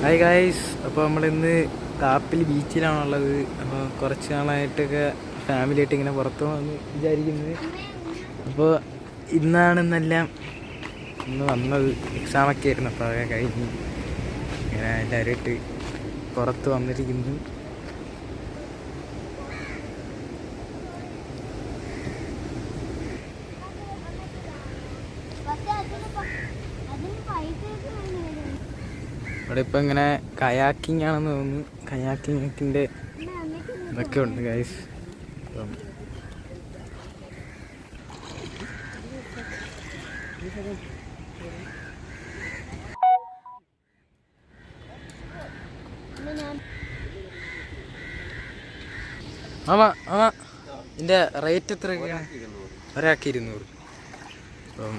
Hi guys അപ്പോൾ നമ്മളിന്ന് കാപ്പിൽ ബീച്ചിലാണുള്ളത്. അപ്പോൾ കുറച്ച് നാളായിട്ടൊക്കെ ഫാമിലി ആയിട്ട് ഇങ്ങനെ പുറത്തു വന്ന് വിചാരിക്കുന്നത് അപ്പോൾ ഇന്നാണ് ഇന്നെല്ലാം ഇന്ന് വന്നത്. എക്സാമൊക്കെ ആയിരുന്നു അപ്പോൾ അതൊക്കെ കഴിഞ്ഞ് ഇങ്ങനെ എല്ലാവരുമായിട്ട് പുറത്ത് വന്നിരിക്കുന്നു. അതിന് പൈസ. ഇവിടെ ഇപ്പോൾ ഇങ്ങനെ കയാക്കിംഗ് ആണെന്ന് തോന്നുന്നു. കയാക്കിങ്ങിന്റെ ഇതൊക്കെ ഉണ്ട് ഗൈസ് ആമാ ആമാ റേറ്റ് എത്രയൊക്കെയാണ്? ഒരാൾക്ക് ഇരുന്നൂറ്. അപ്പം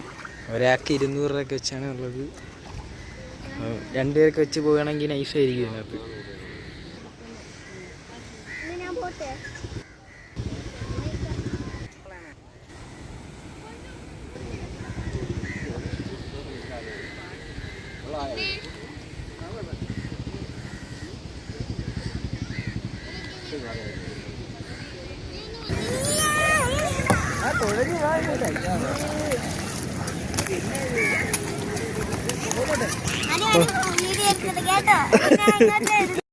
ഒരാൾക്ക് ഇരുന്നൂറ് രൂപയൊക്കെ വെച്ചാണ് ഉള്ളത്. അപ്പം രണ്ടുപേരൊക്കെ വെച്ച് പോവുകയാണെങ്കിൽ നൈസായിരിക്കും ഇതിനകത്ത്. ആ തൊഴിൽ വീഡിയോ എടുത്തത് കേട്ടോ